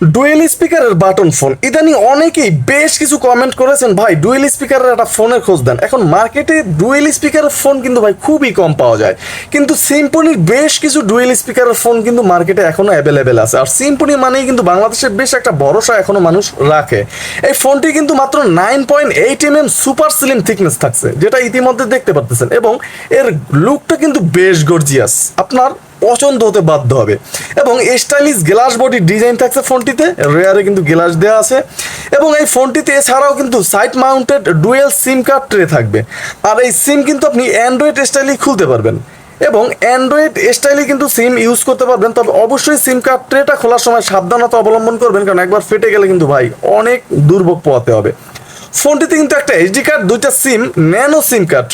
Dual স্পিকারের button phone ইদানিং অনেকেই বেশ কিছু কমেন্ট করেছেন, ভাই ডুয়েল স্পিকারের একটা ফোনের খোঁজ দেন। এখন মার্কেটে ডুয়েল স্পিকারের ফোন কিন্তু ভাই খুবই কম পাওয়া যায়। কিন্তু সিম্পনির বেশ কিছু ডুয়েল স্পিকারের ফোন কিন্তু মার্কেটে এখনও অ্যাভেলেবেল আছে। আর সিম্পনি মানেই কিন্তু বাংলাদেশের বেশ একটা ভরসা এখনও মানুষ রাখে। এই ফোনটি কিন্তু মাত্র nine point eight M M super slim thickness থাকছে, যেটা ইতিমধ্যে দেখতে পারতেছেন। এবং এর লুকটা কিন্তু বেশ গর্জিয়াস আপনার পছন্দ হতে বাধ্য হবে। এবং স্টাইলিশ গ্লাস বডি ডিজাইন থাকছে ফোনটিতে রেয়ারে কিন্তু গ্লাস দেওয়া আছে। এবং এই ফোনটিতে এছাড়াও কিন্তু side mounted dual SIM card tray থাকবে। আর এই সিম কিন্তু আপনি অ্যান্ড্রয়েড স্টাইলেই খুলতে পারবেন। এবং অ্যান্ড্রয়েড স্টাইলে কিন্তু সিম ইউজ করতে পারবেন। তবে অবশ্যই সিম কার্ড ট্রেটা খোলার সময় সাবধানতা অবলম্বন করবেন। কারণ একবার ফেটে গেলে কিন্তু ভাই অনেক দুর্ভোগ পোয়াতে হবে। ফোনটিতে কিন্তু একটা এইচডি কার্ড দুইটা সিম ন্যানো সিম কার্ড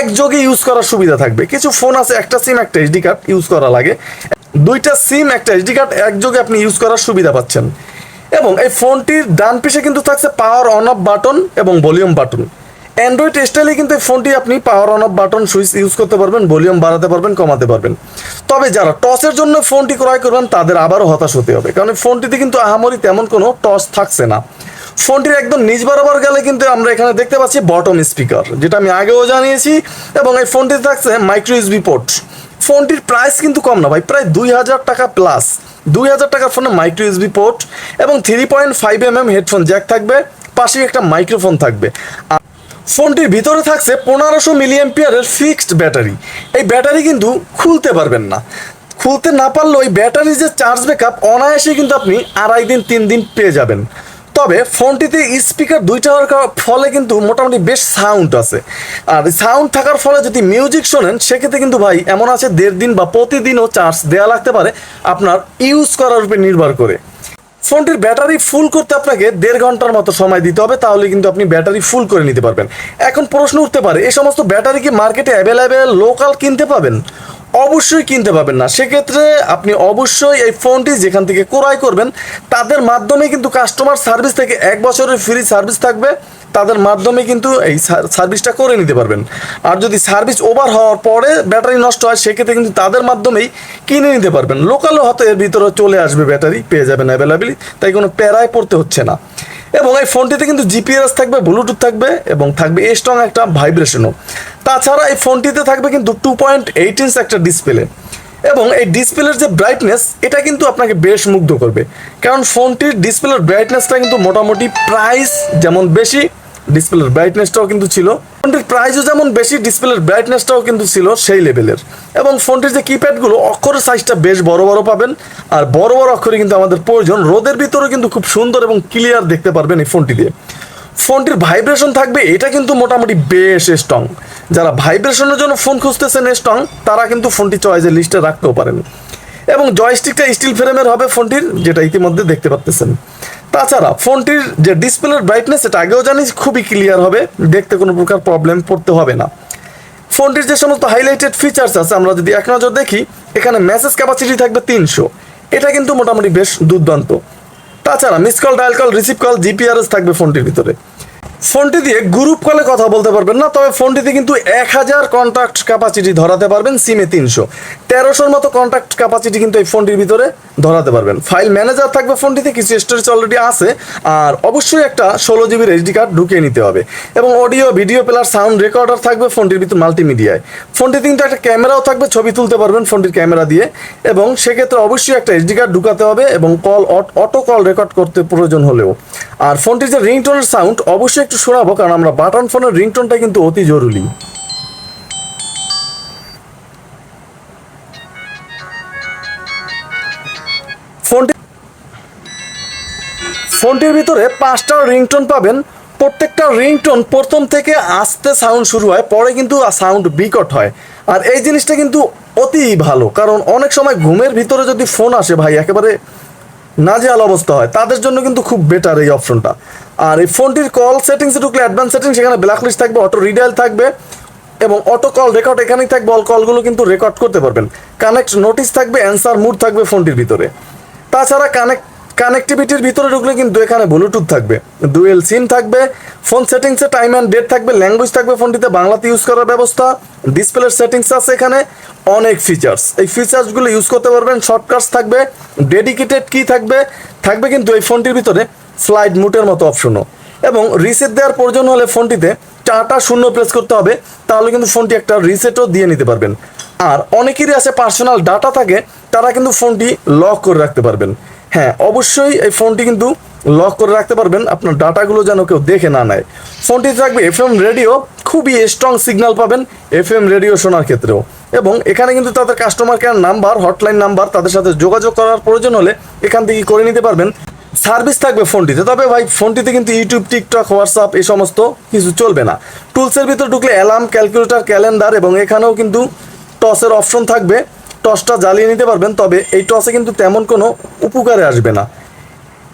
একযোগে ইউজ করার সুবিধা থাকবে। কিছু ফোন আছে, একটা সিম একটা এইচডি কার্ড ইউজ করা লাগে। দুইটা সিম একটা এইচডি কার্ড একযোগে আপনি ইউজ করার সুবিধা পাচ্ছেন। এবং এই ফোনটির ডান পিছে কিন্তু থাকছে পাওয়ার অন অফ বাটন এবং ভলিউম বাটন অ্যান্ড্রয়েড স্টাইলে কিন্তু এই ফোনটি আপনি power on off button switch use করতে পারবেন ভলিউম বাড়াতে পারবেন, কমাতে পারবেন। তবে যারা টসের জন্য ফোনটি ক্রয় করবেন, তাদের আবারও হতাশ হতে হবে। কারণ ফোনটিতে কিন্তু আহামরি তেমন কোনো টস থাকছে না। ফোনটির একদম নিজ বরাবর গেলে কিন্তু আমরা এখানে দেখতে পাচ্ছি বটম স্পিকার যেটা আমি আগেও জানিয়েছি, এবং এই ফোনটিতে থাকছে মাইক্রো ইউএসবি পোর্ট ফোনটির প্রাইস কিন্তু কম না ভাই, প্রায় দুই হাজার টাকা প্লাস দুই হাজার টাকার ফোনে মাইক্রো ইউএসবি পোর্ট এবং three point five M M headphone jack থাকবে, পাশেই একটা মাইক্রোফোন থাকবে। ফোনটির ভিতরে থাকছে পনেরোশো মিলিয়াম্পিয়ারের ফিক্সড ব্যাটারি এই ব্যাটারি কিন্তু খুলতে পারবেন না। খুলতে না পারলেও ওই ব্যাটারি যে চার্জ ব্যাকআপ অনায়াসে কিন্তু আপনি আড়াই দিন, তিন দিন পেয়ে যাবেন। তবে ফোনটিতে স্পিকার দুইটা হওয়ার ফলে কিন্তু মোটামুটি বেশ সাউন্ড আছে। আর সাউন্ড থাকার ফলে যদি মিউজিক শোনেন, সেক্ষেত্রে কিন্তু ভাই এমন আছে দেড় দিন বা প্রতিদিনও চার্জ দেওয়া লাগতে পারে আপনার ইউজ করার উপর নির্ভর করে। ফোনটির ব্যাটারি ফুল করতে আপনাকে দেড় ঘণ্টার মতো সময় দিতে হবে, তাহলে কিন্তু আপনি ব্যাটারি ফুল করে নিতে পারবেন। এখন প্রশ্ন উঠতে পারে, এই সমস্ত ব্যাটারি কি মার্কেটে অ্যাভেলেবেল লোকাল কিনতে পাবেন? অবশ্যই কিনতে পাবেন না। সেক্ষেত্রে আপনি অবশ্যই এই ফোনটি যেখান থেকে ক্রয় করবেন, তাদের মাধ্যমে কিন্তু কাস্টমার সার্ভিস থেকে এক বছরের ফ্রি সার্ভিস থাকবে। তাদের মাধ্যমে কিন্তু এই সার্ভিসটা করে নিতে পারবেন। আর যদি সার্ভিস ওভার হওয়ার পরে ব্যাটারি নষ্ট হয়, সেক্ষেত্রে কিন্তু তাদের মাধ্যমেই কিনে নিতে পারবেন। লোকালও হয়তো এর ভিতরে চলে আসবে ব্যাটারি, পেয়ে যাবেন অ্যাভেলেবেলি তাই কোনো প্যারায় পড়তে হচ্ছে না। এবং এই ফোনটিতে কিন্তু জিপিএস থাকবে ব্লুটুথ থাকবে এবং থাকবে স্ট্রং একটা ভাইব্রেশনও তাছাড়া এই ফোনটিতে থাকবে কিন্তু টু পয়েন্ট এইট ইঞ্চ একটা ডিসপ্লে এবং এই ডিসপ্লের যে ব্রাইটনেস এটা কিন্তু আপনাকে বেশ মুগ্ধ করবে। কারণ ফোনটির ডিসপ্লের ব্রাইটনেসটা কিন্তু মোটামুটি প্রাইস যেমন বেশি ডিসপ্লের ব্রাইটনেসটাও কিন্তু ছিল। ফোনটির প্রাইসও যেমন বেশি ডিসপ্লের ব্রাইটনেসটাও কিন্তু ছিল সেই লেভেলের এবং ফোনটির যে কিপ্যাডগুলো অক্ষরের সাইজটা বেশ বড় বড় পাবেন। আর বড় বড় অক্ষরে কিন্তু আমাদের প্রয়োজন। রোদের ভিতরেও কিন্তু খুব সুন্দর এবং ক্লিয়ার দেখতে পারবেন এই ফোনটি দিয়ে। ফোনটির ভাইব্রেশন থাকবে, এটা কিন্তু মোটামুটি বেশ স্ট্রং যারা ভাইব্রেশনের জন্য ফোন খুঁজতেছেন স্ট্রং তারা কিন্তু ফোনটি চয়েসের লিস্টে রাখতেও পারেন। এবং জয়স্টিকটা স্টিল ফ্রেমের হবে ফোনটির, যেটা ইতিমধ্যে দেখতে পাচ্তেছেন তাছাড়া, ফোনটির যে ডিসপ্লের ব্রাইটনেস এটা আগেও জানি খুবই ক্লিয়ার হবে, দেখতে কোনো প্রকার প্রবলেম পড়তে হবে না। ফোনটির যে সমস্ত হাইলাইটেড ফিচার্স আছে, আমরা যদি এক নজর দেখি, এখানে মেসেজ ক্যাপাসিটি থাকবে তিনশো। এটা কিন্তু মোটামুটি বেশ দুর্দান্ত। তাছাড়া miss call dial call receive call GPRS থাকবে ফোনটির ভিতরে। ফোনটি দিয়ে গ্রুপ কলে কথা বলতে পারবেন না, তবে ফোনটিতে কিন্তু এক হাজার কন্ট্যাক্ট ক্যাপাসিটি ধরাতে পারবেন সিমে তিনশো। তেরোশোর মতো কন্ট্যাক্ট ক্যাপাসিটি কিন্তু এই ফোনটির ভিতরে ধরাতে পারবেন। ফাইল ম্যানেজার থাকবে ফোনটিতে, কিছু স্টোরেজ অলরেডি আছে, আর অবশ্যই একটা ষোলো জিবির এইচডি কার্ড ঢুকিয়ে নিতে হবে। এবং audio video player sound recorder থাকবে ফোনটির ভিতরে মাল্টিমিডিয়ায় ফোনটিতে কিন্তু একটা ক্যামেরাও থাকবে, ছবি তুলতে পারবেন ফোনটির ক্যামেরা দিয়ে। এবং সেক্ষেত্রে অবশ্যই একটা এইচডি কার্ড ঢুকাতে হবে এবং কল অটো কল রেকর্ড করতে প্রয়োজন হলেও। আর ফোনটির যে রিংটোনের সাউন্ড অবশ্যই একটু শোনাবো, কারণ আমরা বাটন ফোনের রিংটোনটা কিন্তু অতি জরুরি। ফোনটি ফোনটির ভিতরে পাঁচটা রিংটোন পাবেন। প্রত্যেকটা রিংটোন প্রথম থেকে আস্তে সাউন্ড শুরু হয়, পরে কিন্তু সাউন্ড বিকট হয়। আর এই জিনিসটা কিন্তু অতি ভালো, কারণ অনেক সময় ঘুমের ভিতরে যদি ফোন আসে ভাই, একেবারে নাজেহাল অবস্থা হয়। তাদের জন্য কিন্তু খুব বেটার এই অপশনটা আর এই ফোনটির কল সেটিংসে ঢুকলে অ্যাডভান্স সেটিং সেখানে ব্ল্যাক লিস্ট থাকবে অটো রিডাইল থাকবে এবং অটো কল রেকর্ড এখানেই থাকবে অল কলগুলো কিন্তু রেকর্ড করতে পারবেন। কানেক্ট নোটিস থাকবে অ্যান্সার মুড থাকবে ফোনটির ভিতরে। তাছাড়া কানেক্ট কানেক্টিভিটির ভিতরে ঢুকলে কিন্তু এখানে ব্লুটুথ থাকবে ডুয়েল সিম থাকবে ফোন সেটিংসে টাইম অ্যান্ড ডেট থাকবে ল্যাঙ্গুয়েজ থাকবে ফোনটিতে বাংলাতে ইউজ করার ব্যবস্থা ডিসপ্লের সেটিংস আছে এখানে, অনেক ফিচার্স এই ফিচার্সগুলো ইউজ করতে পারবেন শর্টকাটস থাকবে ডেডিকেটেড কি থাকবে থাকবে কিন্তু এই ফোনটির ভিতরে ফ্লাইট মুটের মতো অপশনও এবং রিসেট দেওয়ার প্রয়োজন হলে ফোনটিতে চারটা শূন্য প্রেস করতে হবে, তাহলে কিন্তু ফোনটি একটা রিসেটও দিয়ে নিতে পারবেন। আর অনেকেরই আছে পার্সোনাল ডাটা থাকে, তারা কিন্তু ফোনটি লক করে রাখতে পারবেন। হ্যাঁ অবশ্যই এই ফোনটি কিন্তু লক করে রাখতে পারবেন। আপনার ডাটাগুলো যেন কেউ দেখে না নেয়। ফোনটিতে থাকবে এফ এম রেডিও, খুবই স্ট্রং সিগন্যাল পাবেন এফ এম রেডিও শোনার ক্ষেত্রেও। এবং এখানে কিন্তু তাদের customer care number hotline number তাদের সাথে যোগাযোগ করার প্রয়োজন হলে এখান থেকে করে নিতে পারবেন। সার্ভিস থাকবে ফোনটিতে। তবে ভাই, ফোনটিতে কিন্তু ইউটিউব টিকটক হোয়াটসঅ্যাপ এই সমস্ত কিছু চলবে না। টুলসের ভিতর ঢুকলে অ্যালার্ম ক্যালকুলেটর ক্যালেন্ডার এবং এখানেও কিন্তু টসের অপশন থাকবে। টসটা জ্বালিয়ে নিতে পারবেন, তবে এই টসে কিন্তু তেমন কোনো উপকারে আসবে না।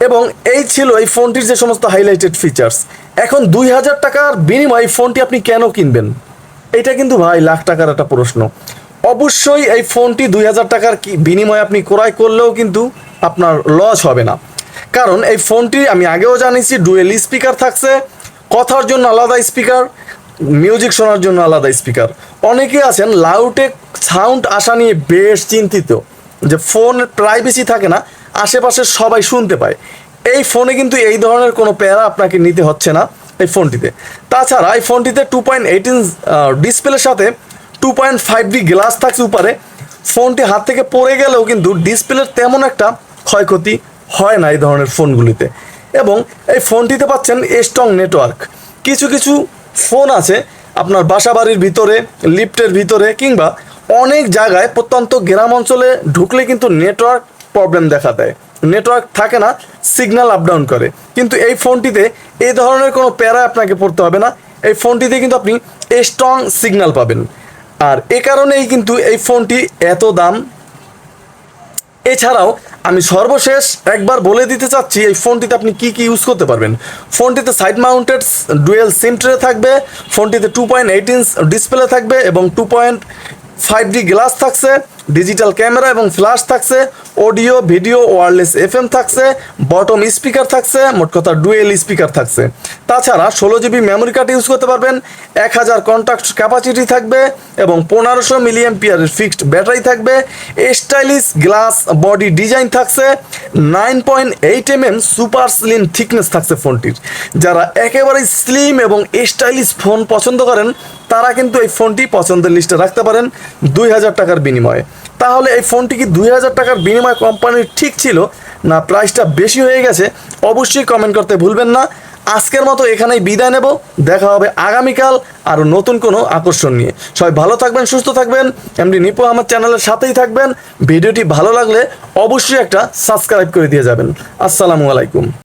এবং এই ছিল এই ফোনটির যে সমস্ত হাইলাইটেড ফিচার্স এখন দুই হাজার টাকার বিনিময়ে ফোনটি আপনি কেন কিনবেন? এটা কিন্তু ভাই লাখ টাকার একটা প্রশ্ন। অবশ্যই এই ফোনটি দুই হাজার টাকার বিনিময়ে আপনি ক্রয় করলেও কিন্তু আপনার লস হবে না। কারণ এই ফোনটি আমি আগেও জানিয়েছি ডুয়েল স্পিকার থাকছে, কথার জন্য আলাদা স্পিকার মিউজিক শোনার জন্য আলাদা স্পিকার অনেকে আছেন লাউটে সাউন্ড আসা নিয়ে বেশ চিন্তিত, যে ফোন প্রাইভেসি থাকে না, আশেপাশে সবাই শুনতে পায়। এই ফোনে কিন্তু এই ধরনের কোনো প্যারা আপনাকে নিতে হচ্ছে না এই ফোনটিতে তাছাড়া এই ফোনটিতে টু পয়েন্ট এইটিন ডিসপ্লের সাথে two point five D glass থাকছে উপরে ফোনটি হাত থেকে পড়ে গেলেও কিন্তু ডিসপ্লের তেমন একটা ক্ষয়ক্ষতি হয় না এই ধরনের ফোনগুলিতে এবং এই ফোনটিতে পাচ্ছেন স্ট্রং নেটওয়ার্ক কিছু কিছু ফোন আছে, আপনার বাসা বাড়ির ভিতরে, লিফটের ভিতরে, কিংবা অনেক জায়গায় প্রত্যন্ত গ্রাম অঞ্চলে ঢুকলে কিন্তু নেটওয়ার্ক প্রবলেম দেখা দেয়। নেটওয়ার্ক থাকে না, সিগন্যাল আপ ডাউন করে। কিন্তু এই ফোনটিতে এই ধরনের কোনো প্যারা আপনাকে পড়তে হবে না। এই ফোনটিতে কিন্তু আপনি স্ট্রং সিগন্যাল পাবেন। আর এ কারণেই কিন্তু এই ফোনটি এত দাম এছাড়াও আমি সর্বশেষ একবার বলে দিতে চাচ্ছি, এই ফোনটিতে আপনি কি কি ইউজ করতে পারবেন? ফোনটিতে side mounted dual SIM tray থাকবে, ফোনটিতে two point eight inch display থাকবে এবং two point five D glass থাকছে। ডিজিটাল ক্যামেরা এবং ফ্ল্যাশ থাকছে, অডিও, ভিডিও, ওয়ারলেস এফএম থাকছে, বটম স্পিকার থাকছে, মোট কথা ডুয়েল স্পিকার থাকছে। তাছাড়া ষোলো জিবি মেমোরি কার্ড ইউজ করতে পারবেন, এক হাজার কন্ট্যাক্ট ক্যাপাসিটি থাকবে এবং পনেরোশো মিলিয়ন পিয়ারের ফিক্সড ব্যাটারি থাকবে, স্টাইলিশ গ্লাস বডি ডিজাইন থাকছে, nine point eight M M super slim thickness থাকছে ফোনটির। যারা একেবারেই স্লিম এবং স্টাইলিশ ফোন পছন্দ করেন তারা কিন্তু এই ফোনটি পছন্দের লিস্টে রাখতে পারেন দুই হাজার টাকার বিনিময়ে। তাহলে এই ফোনটি কি দুই হাজার টাকার বিনিময় কোম্পানির ঠিক ছিল? না প্রাইসটা বেশি হয়ে গেছে, অবশ্যই কমেন্ট করতে ভুলবেন না। আজকের মতো এখানেই বিদায় নেব। দেখা হবে আগামীকাল আরও নতুন কোনো আকর্ষণ নিয়ে। সবাই ভালো থাকবেন, সুস্থ থাকবেন। এমনি নিপু আমার চ্যানেলের সাথেই থাকবেন। ভিডিওটি ভালো লাগলে অবশ্যই একটা সাবস্ক্রাইব করে দিয়ে যাবেন। আসসালামু আলাইকুম।